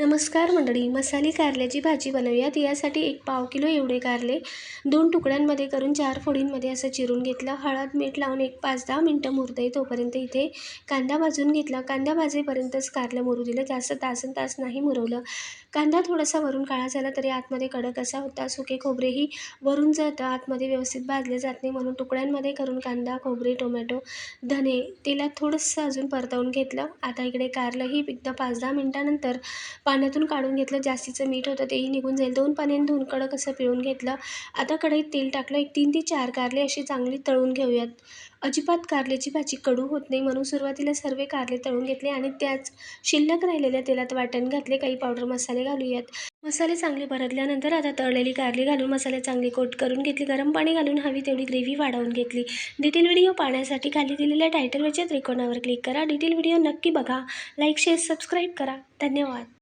नमस्कार मंडळी मसाली कारल्याची भाजी बनवूयात. यासाठी एक पाव किलो एवढे कारले. दोन तुकड्यांमध्ये करून चार फोडींमध्ये असं चिरून घेतलं. हळद मीठ लावून एक पाच दहा मिनटं मुरते तोपर्यंत इथे कांदा भाजून घेतला. कांदा भाजेपर्यंतच कारलं मुरू दिलं. जास्त तासन तास नाही मुरवलं. कांदा थोडासा वरून काळा झाला तरी आतमध्ये कडक असा होता. सुके खोबरेही वरून जातं. आतमध्ये व्यवस्थित भाजले जात नाही. म्हणून तुकड्यांमध्ये करून कांदा खोबरे टोमॅटो धने तेलात थोडंसं अजून परतवून घेतलं. आता इकडे कारलंही एकदा पाच दहा मिनटानंतर पाण्यातून काढून घेतलं जास्तीचं मीठ होतं तेही निघून जाईल. दोन पाण्याने धुवून कडक असं पिळून घेतलं. आता कढईत तेल टाकलं. एक तीन ते चार कारले अशी चांगली तळून घेऊयात. अजिबात कारल्याची भाजी कडू होत नाही म्हणून सुरुवातीला सर्व कारले तळून घेतले आणि त्याच शिल्लक राहिलेल्या तेलात वाटण घातले. काही पावडर मसाले घालूयात. मसाले चांगले भरतल्यानंतर आता तळलेली कारली घालून मसाले चांगले कोट करून घेतली. गरम पाणी घालून हवी तेवढी ग्रेव्ही वाढवून घेतली. डिटेल व्हिडिओ पाहण्यासाठी खाली दिलेल्या टायटलवरच्या त्रिकोणावर क्लिक करा. डिटेल व्हिडिओ नक्की बघा. लाईक शेअर सबस्क्राईब करा. धन्यवाद.